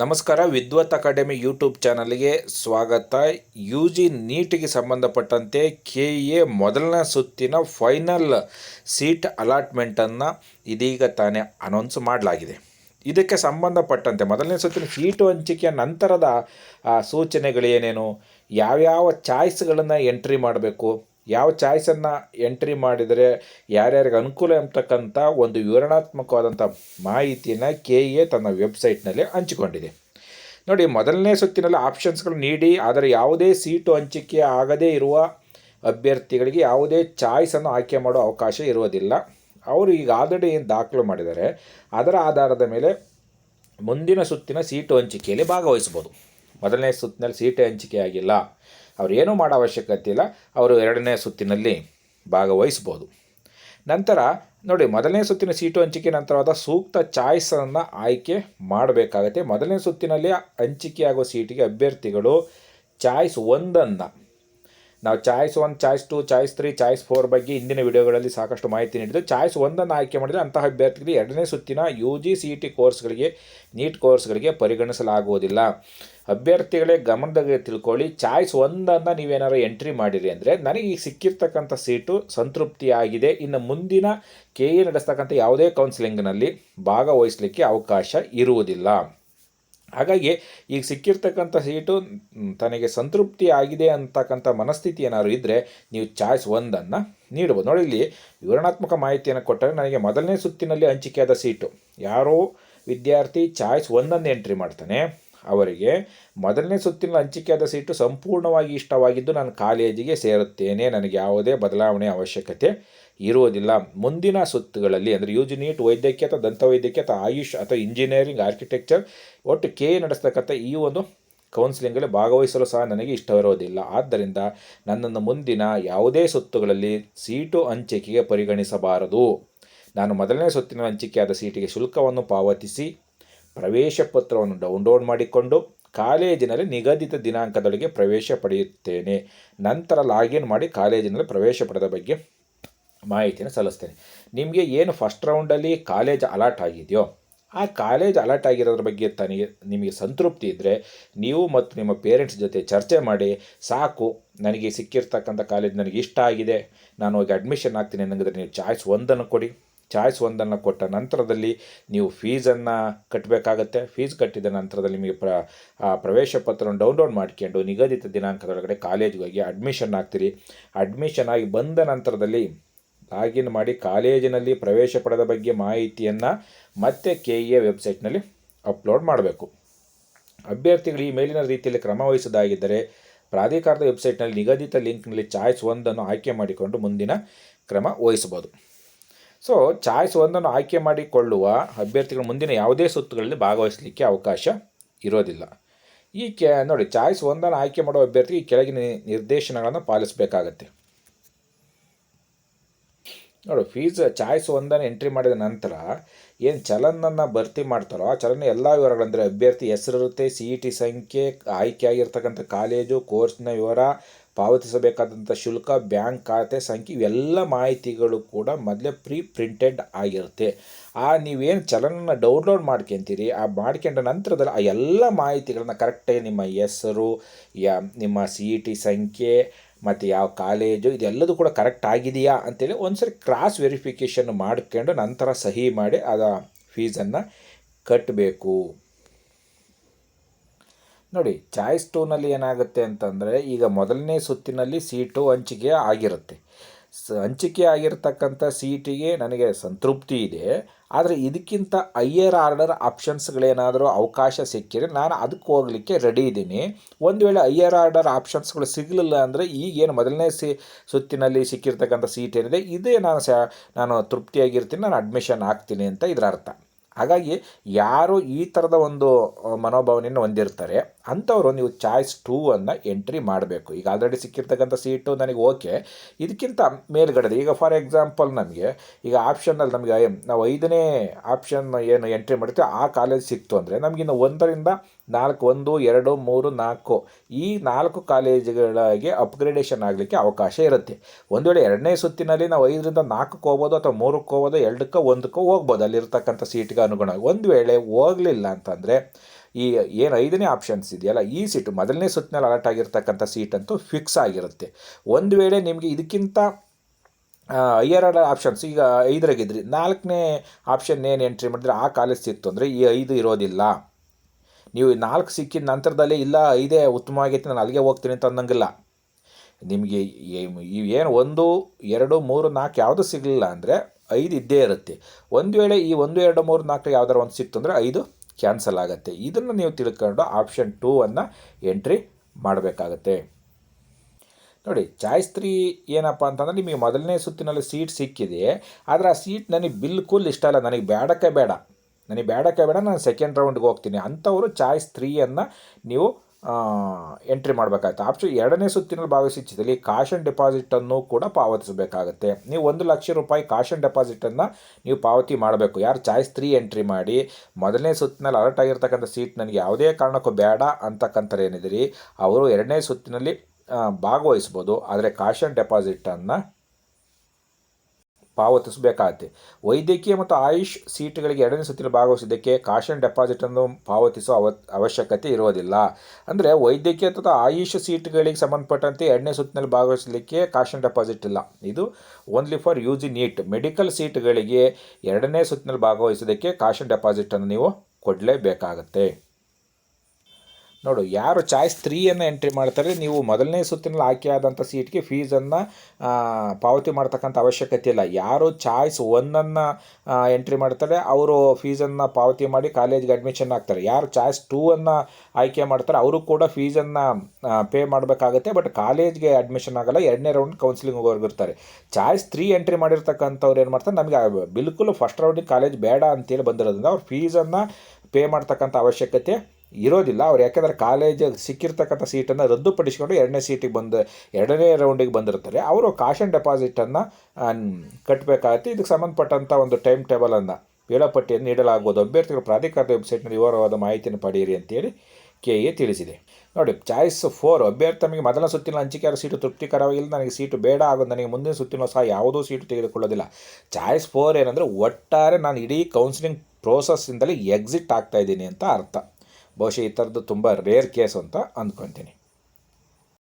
ನಮಸ್ಕಾರ, ವಿದ್ವತ್ academy YouTube ಚಾನಲ್ಗೆ ಸ್ವಾಗತ. ಯು ಜಿ ನೀಟಿಗೆ ಸಂಬಂಧಪಟ್ಟಂತೆ ಕೆ ಎ ಮೊದಲನೇ ಸುತ್ತಿನ ಫೈನಲ್ ಸೀಟ್ ಅಲಾಟ್ಮೆಂಟನ್ನು ಇದೀಗ ತಾನೇ ಅನೌನ್ಸ್ ಮಾಡಲಾಗಿದೆ. ಇದಕ್ಕೆ ಸಂಬಂಧಪಟ್ಟಂತೆ ಮೊದಲನೇ ಸುತ್ತಿನ ಸೀಟು ಹಂಚಿಕೆಯ ನಂತರದ ಸೂಚನೆಗಳೇನೇನು ಯಾವ್ಯಾವ ಚಾಯ್ಸ್ಗಳನ್ನು ಎಂಟ್ರಿ ಮಾಡಬೇಕು? ಯಾವ ಚಾಯ್ಸನ್ನು ಎಂಟ್ರಿ ಮಾಡಿದರೆ ಯಾರ್ಯಾರಿಗೆ ಅನುಕೂಲ ಎಂಬತಕ್ಕಂಥ ಒಂದು ವಿವರಣಾತ್ಮಕವಾದಂಥ ಮಾಹಿತಿಯನ್ನು ಕೆ ಎ ತನ್ನ ವೆಬ್ಸೈಟ್ನಲ್ಲಿ ಹಂಚಿಕೊಂಡಿದೆ. ನೋಡಿ, ಮೊದಲನೇ ಸುತ್ತಿನಲ್ಲಿ ಆಪ್ಷನ್ಸ್ಗಳು ನೀಡಿ, ಆದರೆ ಯಾವುದೇ ಸೀಟು ಹಂಚಿಕೆ ಆಗದೇ ಇರುವ ಅಭ್ಯರ್ಥಿಗಳಿಗೆ ಯಾವುದೇ ಚಾಯ್ಸನ್ನು ಆಯ್ಕೆ ಮಾಡೋ ಅವಕಾಶ ಇರುವುದಿಲ್ಲ. ಅವರು ಈಗ ಆಲ್ರೆಡಿ ಏನು ದಾಖಲು ಮಾಡಿದ್ದಾರೆ, ಅದರ ಆಧಾರದ ಮೇಲೆ ಮುಂದಿನ ಸುತ್ತಿನ ಸೀಟು ಹಂಚಿಕೆಯಲ್ಲಿ ಭಾಗವಹಿಸ್ಬೋದು ಮೊದಲನೇ ಸುತ್ತಿನಲ್ಲಿ ಸೀಟು ಹಂಚಿಕೆ ಆಗಿಲ್ಲ. ಅವ್ರು ಏನೂ ಮಾಡೋ ಅವಶ್ಯಕತೆ ಇಲ್ಲ. ಅವರು ಎರಡನೇ ಸುತ್ತಿನಲ್ಲಿ ಭಾಗವಹಿಸ್ಬೋದು. ನಂತರ ನೋಡಿ, ಮೊದಲನೇ ಸುತ್ತಿನ ಸೀಟು ಹಂಚಿಕೆ ನಂತರವಾದ ಸೂಕ್ತ ಚಾಯ್ಸನ್ನು ಆಯ್ಕೆ ಮಾಡಬೇಕಾಗತ್ತೆ. ಮೊದಲನೇ ಸುತ್ತಿನಲ್ಲಿ ಹಂಚಿಕೆಯಾಗುವ ಸೀಟಿಗೆ ಅಭ್ಯರ್ಥಿಗಳು ಚಾಯ್ಸ್ ಒಂದನ್ನು ನಾವು choice one choice two choice three choice four ಬಗ್ಗೆ ಇಂದಿನ ವಿಡಿಯೋಗಳಲ್ಲಿ ಸಾಕಷ್ಟು ಮಾಹಿತಿ ನೀಡಿದ್ದು ಚಾಯ್ಸ್ ಒಂದನ್ನು ಆಯ್ಕೆ ಮಾಡಿದರೆ ಅಂತಹ ಅಭ್ಯರ್ಥಿಗಳಿಗೆ ಎರಡನೇ ಸುತ್ತಿನ ಯು ಜಿ ಸಿ ಟಿ ಕೋರ್ಸ್ಗಳಿಗೆ ನೀಟ್ ಕೋರ್ಸ್ಗಳಿಗೆ ಪರಿಗಣಿಸಲಾಗುವುದಿಲ್ಲ. ಅಭ್ಯರ್ಥಿಗಳೇ ಗಮನದಾಗ ತಿಳ್ಕೊಳ್ಳಿ ಚಾಯ್ಸ್ ಒಂದನ್ನು ನೀವೇನಾದ್ರು ಎಂಟ್ರಿ ಮಾಡಿರಿ ಅಂದರೆ ನನಗೆ ಈಗ ಸಿಕ್ಕಿರ್ತಕ್ಕಂಥ ಸೀಟು ಸಂತೃಪ್ತಿಯಾಗಿದೆ. ಇನ್ನು ಮುಂದಿನ ಕೆ ಎ ನಡೆಸ್ತಕ್ಕಂಥ ಯಾವುದೇ ಕೌನ್ಸಿಲಿಂಗ್ನಲ್ಲಿ ಭಾಗವಹಿಸಲಿಕ್ಕೆ ಅವಕಾಶ ಇರುವುದಿಲ್ಲ. ಹಾಗಾಗಿ ಈಗ ಸಿಕ್ಕಿರ್ತಕ್ಕಂಥ ಸೀಟು ತನಗೆ ಸಂತೃಪ್ತಿ ಆಗಿದೆ ಅಂತಕ್ಕಂಥ ಮನಸ್ಥಿತಿ ಏನಾದರೂ ಇದ್ದರೆ ನೀವು ಚಾಯ್ಸ್ ಒಂದನ್ನು ನೀಡ್ಬೋದು. ನೋಡಿ, ಇಲ್ಲಿ ವಿವರಣಾತ್ಮಕ ಮಾಹಿತಿಯನ್ನು ಕೊಟ್ಟರೆ ನನಗೆ ಮೊದಲನೇ ಸುತ್ತಿನಲ್ಲಿ ಹಂಚಿಕೆಯಾದ ಸೀಟು. ಯಾರೋ ವಿದ್ಯಾರ್ಥಿ ಚಾಯ್ಸ್ ಒಂದನ್ನು ಎಂಟ್ರಿ ಮಾಡ್ತಾನೆ. ಅವರಿಗೆ ಮೊದಲನೇ ಸುತ್ತಿನ ಹಂಚಿಕೆಯಾದ ಸೀಟು ಸಂಪೂರ್ಣವಾಗಿ ಇಷ್ಟವಾಗಿದ್ದು ನಾನು ಕಾಲೇಜಿಗೆ ಸೇರುತ್ತೇನೆ. ನನಗೆ ಯಾವುದೇ ಬದಲಾವಣೆ ಅವಶ್ಯಕತೆ ಇರುವುದಿಲ್ಲ. ಮುಂದಿನ ಸುತ್ತುಗಳಲ್ಲಿ ಅಂದರೆ ಯು ಜಿ ನೀಟ್ ವೈದ್ಯಕೀಯ ಅಥವಾ ದಂತವೈದ್ಯಕೀಯ ಅಥವಾ ಆಯುಷ್ ಅಥವಾ ಇಂಜಿನಿಯರಿಂಗ್, ಆರ್ಕಿಟೆಕ್ಚರ್, ಒಟ್ಟು ಕೆ ನಡೆಸ್ತಕ್ಕಂಥ ಈ ಒಂದು ಕೌನ್ಸಿಲಿಂಗಲ್ಲಿ ಭಾಗವಹಿಸಲು ಸಹ ನನಗೆ ಇಷ್ಟವಿರೋದಿಲ್ಲ ಆದ್ದರಿಂದ ನನ್ನನ್ನು ಮುಂದಿನ ಯಾವುದೇ ಸುತ್ತುಗಳಲ್ಲಿ ಸೀಟು ಹಂಚಿಕೆಗೆ ಪರಿಗಣಿಸಬಾರದು. ನಾನು ಮೊದಲನೇ ಸುತ್ತಿನ ಹಂಚಿಕೆಯಾದ ಸೀಟಿಗೆ ಶುಲ್ಕವನ್ನು ಪಾವತಿಸಿ ಪ್ರವೇಶ ಪತ್ರವನ್ನು ಡೌನ್ಲೋಡ್ ಮಾಡಿಕೊಂಡು ಕಾಲೇಜಿನಲ್ಲಿ ನಿಗದಿತ ದಿನಾಂಕದೊಳಗೆ ಪ್ರವೇಶ ಪಡೆಯುತ್ತೇನೆ. ನಂತರ ಲಾಗಿನ್ ಮಾಡಿ ಕಾಲೇಜಿನಲ್ಲಿ ಪ್ರವೇಶ ಪಡೆದ ಬಗ್ಗೆ ಮಾಹಿತಿಯನ್ನು ಸಲ್ಲಿಸ್ತೇನೆ. ನಿಮಗೆ ಏನು ಫಸ್ಟ್ ರೌಂಡಲ್ಲಿ ಕಾಲೇಜ್ ಅಲರ್ಟ್ ಆಗಿದೆಯೋ, ಆ ಕಾಲೇಜ್ ಅಲರ್ಟ್ ಆಗಿರೋದ್ರ ಬಗ್ಗೆ ತನಗೆ ನಿಮಗೆ ಸಂತೃಪ್ತಿ ಇದ್ದರೆ ನೀವು ಮತ್ತು ನಿಮ್ಮ ಪೇರೆಂಟ್ಸ್ ಜೊತೆ ಚರ್ಚೆ ಮಾಡಿ, ಸಾಕು, ನನಗೆ ಸಿಕ್ಕಿರ್ತಕ್ಕಂಥ ಕಾಲೇಜ್ ನನಗೆ ಇಷ್ಟ ಆಗಿದೆ, ನಾನು ಹೋಗಿ ಅಡ್ಮಿಷನ್ ಆಗ್ತೀನಿ ಅನ್ನಂಗಿದ್ರೆ ನೀವು ಚಾಯ್ಸ್ ಒಂದನ್ನು ಕೊಡಿ. ಚಾಯ್ಸ್ ಒಂದನ್ನು ಕೊಟ್ಟ ನಂತರದಲ್ಲಿ ನೀವು ಫೀಸನ್ನು ಕಟ್ಟಬೇಕಾಗತ್ತೆ ಫೀಸ್ ಕಟ್ಟಿದ ನಂತರದಲ್ಲಿ ನಿಮಗೆ ಪ್ರ, ಆ ಪ್ರವೇಶ ಪತ್ರವನ್ನು ಡೌನ್ಲೋಡ್ ಮಾಡ್ಕೊಂಡು ನಿಗದಿತ ದಿನಾಂಕದೊಳಗಡೆ ಕಾಲೇಜ್ಗೆ ಹೋಗಿ ಅಡ್ಮಿಷನ್ ಆಗ್ತೀರಿ. ಅಡ್ಮಿಷನ್ ಆಗಿ ಬಂದ ನಂತರದಲ್ಲಿ ಲಾಗಿನ್ ಮಾಡಿ ಕಾಲೇಜಿನಲ್ಲಿ ಪ್ರವೇಶ ಪಡೆದ ಬಗ್ಗೆ ಮಾಹಿತಿಯನ್ನು ಮತ್ತೆ ಕೆ ಇ ಎ ವೆಬ್ಸೈಟ್ನಲ್ಲಿ ಅಪ್ಲೋಡ್ ಮಾಡಬೇಕು. ಅಭ್ಯರ್ಥಿಗಳು ಈ ಮೇಲಿನ ರೀತಿಯಲ್ಲಿ ಕ್ರಮ ವಹಿಸದಾಗಿದ್ದರೆ ಪ್ರಾಧಿಕಾರದ ವೆಬ್ಸೈಟ್ನಲ್ಲಿ ನಿಗದಿತ ಲಿಂಕ್ನಲ್ಲಿ ಚಾಯ್ಸ್ ಒಂದನ್ನು ಆಯ್ಕೆ ಮಾಡಿಕೊಂಡು ಮುಂದಿನ ಕ್ರಮ ವಹಿಸಬಹುದು. ಸೊ, ಚಾಯ್ಸ್ ಒಂದನ್ನು ಆಯ್ಕೆ ಮಾಡಿಕೊಳ್ಳುವ ಅಭ್ಯರ್ಥಿಗಳು ಮುಂದಿನ ಯಾವುದೇ ಸುತ್ತುಗಳಲ್ಲಿ ಭಾಗವಹಿಸಲಿಕ್ಕೆ ಅವಕಾಶ ಇರೋದಿಲ್ಲ. ಈ ಕೆ ನೋಡಿ, ಚಾಯ್ಸ್ ಒಂದನ್ನು ಆಯ್ಕೆ ಮಾಡುವ ಅಭ್ಯರ್ಥಿ ಈ ಕೆಳಗಿನ ನಿರ್ದೇಶನಗಳನ್ನು ಪಾಲಿಸಬೇಕಾಗತ್ತೆ. ನೋಡು ಫೀಸ್ ಚಾಯ್ಸ್ ಒಂದನ್ನು ಎಂಟ್ರಿ ಮಾಡಿದ ನಂತರ ಏನು ಚಲನನ್ನು ಭರ್ತಿ ಮಾಡ್ತಾರೋ, ಆ ಚಲನ ಎಲ್ಲ ವಿವರಗಳಂದರೆ ಅಭ್ಯರ್ಥಿ ಹೆಸರಿರುತ್ತೆ ಸಿ ಇ ಟಿ ಸಂಖ್ಯೆ ಆಯ್ಕೆಯಾಗಿರ್ತಕ್ಕಂಥ ಕಾಲೇಜು ಕೋರ್ಸ್ನ ವಿವರ, ಪಾವತಿಸಬೇಕಾದಂಥ ಶುಲ್ಕ ಬ್ಯಾಂಕ್ ಖಾತೆ ಸಂಖ್ಯೆ, ಇವೆಲ್ಲ ಮಾಹಿತಿಗಳು ಕೂಡ ಮೊದಲೇ ಪ್ರೀ ಪ್ರಿಂಟೆಡ್ ಆಗಿರುತ್ತೆ. ಆ, ನೀವೇನು ಚಲನನ್ನು ಡೌನ್ಲೋಡ್ ಮಾಡ್ಕೊತೀರಿ, ಆ ಮಾಡ್ಕೊಂಡ ನಂತರದಲ್ಲಿ ಆ ಎಲ್ಲ ಮಾಹಿತಿಗಳನ್ನು ಕರೆಕ್ಟಾಗಿ ನಿಮ್ಮ ಹೆಸರು, ಯಾ, ನಿಮ್ಮ ಸಿ ಇ ಟಿ ಸಂಖ್ಯೆ ಮತ್ತು ಯಾವ ಕಾಲೇಜು, ಇದೆಲ್ಲದೂ ಕೂಡ ಕರೆಕ್ಟ್ ಆಗಿದೆಯಾ ಅಂತೇಳಿ ಒಂದ್ಸರಿ ಕ್ರಾಸ್ ವೆರಿಫಿಕೇಷನ್ ಮಾಡ್ಕೊಂಡು ನಂತರ ಸಹಿ ಮಾಡಿ ಅದ ಫೀಸನ್ನು ಕಟ್ಟಬೇಕು ನೋಡಿ ಚಾಯ್ಸ್ ಟೂನಲ್ಲಿ ಏನಾಗುತ್ತೆ ಅಂತಂದರೆ ಈಗ ಮೊದಲನೇ ಸುತ್ತಿನಲ್ಲಿ ಸೀಟು ಹಂಚಿಕೆ ಆಗಿರುತ್ತೆ. ಹಂಚಿಕೆ ಆಗಿರ್ತಕ್ಕಂಥ ಸೀಟಿಗೆ ನನಗೆ ಸಂತೃಪ್ತಿ ಇದೆ. ಆದರೆ ಇದಕ್ಕಿಂತ ಹೈಯರ್ ಆರ್ಡರ್ ಆಪ್ಷನ್ಸ್ಗಳೇನಾದರೂ ಅವಕಾಶ ಸಿಕ್ಕಿದರೆ ನಾನು ಅದಕ್ಕೆ ಹೋಗಲಿಕ್ಕೆ ರೆಡಿ ಇದ್ದೀನಿ. ಒಂದು ವೇಳೆ ಹೈಯರ್ ಆರ್ಡರ್ ಆಪ್ಷನ್ಸ್ಗಳು ಸಿಗಲಿಲ್ಲ ಅಂದರೆ ಈಗೇನು ಮೊದಲನೇ ಸಿ ಸುತ್ತಿನಲ್ಲಿ ಸಿಕ್ಕಿರ್ತಕ್ಕಂಥ ಸೀಟ್ ಏನಿದೆ, ಇದೇ ನಾನು ಸ ನಾನು ತೃಪ್ತಿಯಾಗಿರ್ತೀನಿ, ನಾನು ಅಡ್ಮಿಷನ್ ಆಗ್ತೀನಿ ಅಂತ ಇದರ ಅರ್ಥ ಹಾಗಾಗಿ ಯಾರು ಈ ಥರದ ಒಂದು ಮನೋಭಾವನೆಯನ್ನು ಹೊಂದಿರ್ತಾರೆ ಅಂಥವರು ನೀವು ಚಾಯ್ಸ್ ಟೂ ಅನ್ನು ಎಂಟ್ರಿ ಮಾಡಬೇಕು. ಈಗ ಆಲ್ರೆಡಿ ಸಿಕ್ಕಿರ್ತಕ್ಕಂಥ ಸೀಟು ನನಗೆ ಓಕೆ ಇದಕ್ಕಿಂತ ಮೇಲ್ಗಡೆ ಈಗ ಫಾರ್ ಎಕ್ಸಾಂಪಲ್ ನಮಗೆ, ಈಗ ಆಪ್ಷನಲ್ಲಿ ನಮಗೆ, ನಾವು ಐದನೇ ಆಪ್ಷನ್ ಏನು ಎಂಟ್ರಿ ಮಾಡ್ತೀವಿ ಆ ಕಾಲೇಜ್ ಸಿಕ್ತು ಅಂದರೆ ನಮಗಿನ್ನು ಒಂದರಿಂದ ನಾಲ್ಕು, ಒಂದು, ಎರಡು, ಮೂರು, ನಾಲ್ಕು ಈ ನಾಲ್ಕು ಕಾಲೇಜುಗಳಿಗೆ ಅಪ್ಗ್ರೇಡೇಷನ್ ಆಗಲಿಕ್ಕೆ ಅವಕಾಶ ಇರುತ್ತೆ. ಒಂದು ವೇಳೆ ಎರಡನೇ ಸುತ್ತಿನಲ್ಲಿ ನಾವು ಐದರಿಂದ ನಾಲ್ಕಕ್ಕೆ ಹೋಗ್ಬೋದು ಅಥವಾ ಮೂರಕ್ಕೆ ಹೋಗ್ಬೋದು, ಎರಡಕ್ಕೆ, ಒಂದಕ್ಕೆ ಹೋಗ್ಬೋದು ಅಲ್ಲಿರ್ತಕ್ಕಂಥ ಸೀಟ್ಗೆ ಅನುಗುಣವಾಗಿ. ಒಂದು ವೇಳೆ ಹೋಗಲಿಲ್ಲ ಅಂತಂದರೆ ಈ ಏನು ಐದನೇ ಆಪ್ಷನ್ಸ್ ಇದೆಯಲ್ಲ, ಈ ಸೀಟು ಮೊದಲನೇ ಸುತ್ತಿನಲ್ಲಿ ಅಲರ್ಟ್ ಆಗಿರ್ತಕ್ಕಂಥ ಸೀಟ್ ಅಂತೂ ಫಿಕ್ಸ್ ಆಗಿರುತ್ತೆ. ಒಂದು ವೇಳೆ ನಿಮಗೆ ಇದಕ್ಕಿಂತ ಎರಡು ಆಪ್ಷನ್ಸ್ ಈಗ ಐದರಾಗಿದ್ರಿ ನಾಲ್ಕನೇ ಆಪ್ಷನ್ ಏನು ಎಂಟ್ರಿ ಮಾಡಿದ್ರೆ ಆ ಕಾಲೇಜ್ ಸಿಕ್ತು ಅಂದರೆ ಈ ಐದು ಇರೋದಿಲ್ಲ. ನೀವು ನಾಲ್ಕು ಸಿಕ್ಕಿದ ನಂತರದಲ್ಲಿ ಇಲ್ಲ, ಐದೇ ಉತ್ತಮವಾಗೈತೆ ನಾನು ಅಲ್ಲಿಗೆ ಹೋಗ್ತೀನಿ ಅಂತ ಅನ್ನಂಗಿಲ್ಲ ನಿಮಗೆ ಏನು ಒಂದು, ಎರಡು, ಮೂರು, ನಾಲ್ಕು ಯಾವುದು ಸಿಗಲಿಲ್ಲ ಅಂದರೆ ಐದು ಇದ್ದೇ ಇರುತ್ತೆ. ಒಂದು ವೇಳೆ ಈ ಒಂದು, ಎರಡು, ಮೂರು, ನಾಲ್ಕು ಯಾವ್ದಾರು ಒಂದು ಸಿಕ್ತು ಅಂದರೆ ಐದು ಕ್ಯಾನ್ಸಲ್ ಆಗುತ್ತೆ. ಇದನ್ನು ನೀವು ತಿಳ್ಕೊಂಡು ಆಪ್ಷನ್ ಟೂ ಅನ್ನು ಎಂಟ್ರಿ ಮಾಡಬೇಕಾಗತ್ತೆ. ನೋಡಿ ಚಾಯ್ಸ್ ತ್ರೀ ಏನಪ್ಪ ಅಂತಂದರೆ ನಿಮಗೆ ಮೊದಲನೇ ಸುತ್ತಿನಲ್ಲಿ ಸೀಟ್ ಸಿಕ್ಕಿದೆ. ಆದರೆ ಆ ಸೀಟ್ ನನಗೆ ಬಿಲ್ಕುಲ್ ಇಷ್ಟ ಇಲ್ಲ. ನನಗೆ ಬೇಡಕ್ಕೆ ಬೇಡ. ನನಗೆ ಬೇಡಕ್ಕೆ ಬೇಡ. ನಾನು ಸೆಕೆಂಡ್ ರೌಂಡ್ಗೆ ಹೋಗ್ತೀನಿ. ಅಂಥವರು ಚಾಯ್ಸ್ ತ್ರೀಯನ್ನು ನೀವು ಎಂಟ್ರಿ ಮಾಡಬೇಕಾಗುತ್ತೆ ಆಪ್ಷನ್ ಎರಡನೇ ಸುತ್ತಿನಲ್ಲಿ ಭಾಗವಹಿಸಿದಲ್ಲಿ ಕಾಶನ್ ಡೆಪಾಸಿಟನ್ನು ಕೂಡ ಪಾವತಿಸಬೇಕಾಗುತ್ತೆ. ನೀವು ಒಂದು ಲಕ್ಷ ರೂಪಾಯಿ ಕಾಶನ್ ಡೆಪಾಸಿಟನ್ನು ನೀವು ಪಾವತಿ ಮಾಡಬೇಕು. ಯಾರು ಚಾಯ್ಸ್ ತ್ರೀ ಎಂಟ್ರಿ ಮಾಡಿ, ಮೊದಲನೇ ಸುತ್ತಿನಲ್ಲಿ ಅಲರ್ಟ್ ಆಗಿರ್ತಕ್ಕಂಥ ಸೀಟ್ ನನಗೆ ಯಾವುದೇ ಕಾರಣಕ್ಕೂ ಬೇಡ ಅಂತಕ್ಕಂಥವ್ರು ಏನಿದಿರಿ ಅವರು ಎರಡನೇ ಸುತ್ತಿನಲ್ಲಿ ಭಾಗವಹಿಸ್ಬೋದು. ಆದರೆ ಕಾಶನ್ ಡೆಪಾಸಿಟನ್ನು ಪಾವತಿಸಬೇಕಾಗತ್ತೆ ವೈದ್ಯಕೀಯ ಮತ್ತು ಆಯುಷ್ ಸೀಟ್ಗಳಿಗೆ ಎರಡನೇ ಸುತ್ತಿನ ಭಾಗವಹಿಸಿದ್ದಕ್ಕೆ ಕಾಶನ್ ಡೆಪಾಸಿಟನ್ನು ಪಾವತಿಸುವ ಅವ ಅವಶ್ಯಕತೆ ಇರೋದಿಲ್ಲ ಅಂದರೆ ವೈದ್ಯಕೀಯ ಅಥವಾ ಆಯುಷ್ ಸೀಟ್ಗಳಿಗೆ ಸಂಬಂಧಪಟ್ಟಂತೆ ಎರಡನೇ ಸುತ್ತಿನಲ್ಲಿ ಭಾಗವಹಿಸಲಿಕ್ಕೆ ಕಾಶನ್ ಡೆಪಾಸಿಟ್ ಇಲ್ಲ. ಇದು only for use in NEET. Medical ಸೀಟ್ಗಳಿಗೆ ಎರಡನೇ ಸುತ್ತಿನಲ್ಲಿ ಭಾಗವಹಿಸೋದಕ್ಕೆ ಕಾಶನ್ ಡೆಪಾಸಿಟನ್ನು ನೀವು ಕೊಡಲೇಬೇಕಾಗತ್ತೆ. ನೋಡು, ಯಾರು ಚಾಯ್ಸ್ ತ್ರೀಯನ್ನು ಎಂಟ್ರಿ ಮಾಡ್ತಾರೆ, ನೀವು ಮೊದಲನೇ ಸುತ್ತಿನಲ್ಲಿ ಆಯ್ಕೆ ಆದಂಥ ಸೀಟ್ಗೆ ಫೀಸನ್ನು ಪಾವತಿ ಮಾಡ್ತಕ್ಕಂಥ ಅವಶ್ಯಕತೆ ಇಲ್ಲ. ಯಾರು ಚಾಯ್ಸ್ ಒನ್ನನ್ನು ಎಂಟ್ರಿ ಮಾಡ್ತಾರೆ, ಅವರು ಫೀಸನ್ನು ಪಾವತಿ ಮಾಡಿ ಕಾಲೇಜ್ಗೆ ಅಡ್ಮಿಷನ್ ಆಗ್ತಾರೆ. ಯಾರು ಚಾಯ್ಸ್ ಟೂ ಅನ್ನು ಆಯ್ಕೆ ಮಾಡ್ತಾರೆ, ಅವರು ಕೂಡ ಫೀಸನ್ನು ಪೇ ಮಾಡಬೇಕಾಗುತ್ತೆ ಬಟ್ ಕಾಲೇಜ್ಗೆ ಅಡ್ಮಿಷನ್ ಆಗಲ್ಲ, ಎರಡನೇ ರೌಂಡ್ ಕೌನ್ಸಿಲಿಂಗ್ ಹೋಗೋರ್ಗಿರ್ತಾರೆ ಚಾಯ್ಸ್ ತ್ರೀ ಎಂಟ್ರಿ ಮಾಡಿರ್ತಕ್ಕಂಥವ್ರು ಏನು ಮಾಡ್ತಾರೆ, ನಮಗೆ ಬಿಲ್ಕುಲ್ ಫಸ್ಟ್ ರೌಂಡಿಗೆ ಕಾಲೇಜ್ ಬೇಡ ಅಂತೇಳಿ ಬಂದಿರೋದ್ರಿಂದ ಅವ್ರು ಫೀಸನ್ನು ಪೇ ಮಾಡ್ತಕ್ಕಂಥ ಅವಶ್ಯಕತೆ. ಇರೋದಿಲ್ಲ. ಅವ್ರು ಯಾಕೆಂದರೆ ಕಾಲೇಜಿಗೆ ಸಿಕ್ಕಿರ್ತಕ್ಕಂಥ ಸೀಟನ್ನು ರದ್ದುಪಡಿಸಿಕೊಂಡು ಎರಡನೇ ಸೀಟಿಗೆ ಬಂದು, ಎರಡನೇ ರೌಂಡಿಗೆ ಬಂದಿರ್ತಾರೆ. ಅವರು ಕಾಶನ್ ಡೆಪಾಸಿಟನ್ನು ಕಟ್ಟಬೇಕಾಗುತ್ತೆ ಇದಕ್ಕೆ ಸಂಬಂಧಪಟ್ಟಂಥ ಒಂದು ಟೈಮ್ ಟೇಬಲನ್ನು ವೇಳಾಪಟ್ಟಿಯನ್ನು ನೀಡಲಾಗುವುದು. ಅಭ್ಯರ್ಥಿಗಳ ಪ್ರಾಧಿಕಾರದ ವೆಬ್ಸೈಟ್ನಲ್ಲಿ ವಿವರವಾದ ಮಾಹಿತಿಯನ್ನು ಪಡೆಯಿರಿ ಅಂತೇಳಿ ಕೆ ಎ ತಿಳಿಸಿದೆ. ನೋಡಿ ಚಾಯ್ಸ್ ಫೋರ್ ಅಭ್ಯರ್ಥಿ ತಮಗೆ ಮೊದಲ ಸುತ್ತಿನ ಹಂಚಿಕೆಯಾದ ಸೀಟು ತೃಪ್ತಿಕರವಾಗಿಲ್ಲ. ನನಗೆ ಸೀಟು ಬೇಡ ಆಗೋದು, ನನಗೆ ಮುಂದಿನ ಸುತ್ತಿನ ಸಹ ಯಾವುದೂ ಸೀಟು ತೆಗೆದುಕೊಳ್ಳೋದಿಲ್ಲ. ಚಾಯ್ಸ್ ಫೋರ್ ಏನಂದರೆ ಒಟ್ಟಾರೆ ನಾನು ಇಡೀ ಕೌನ್ಸಿಲಿಂಗ್ ಪ್ರೋಸೆಸ್ಸಿಂದಲೇ ಎಕ್ಸಿಟ್ ಆಗ್ತಾ ಇದ್ದೀನಿ ಅಂತ ಅರ್ಥ. ಬಹುಶಃ ಈ ಥರದ್ದು ತುಂಬ ರೇರ್ ಕೇಸ್ ಅಂತ ಅಂದ್ಕೊತೀನಿ.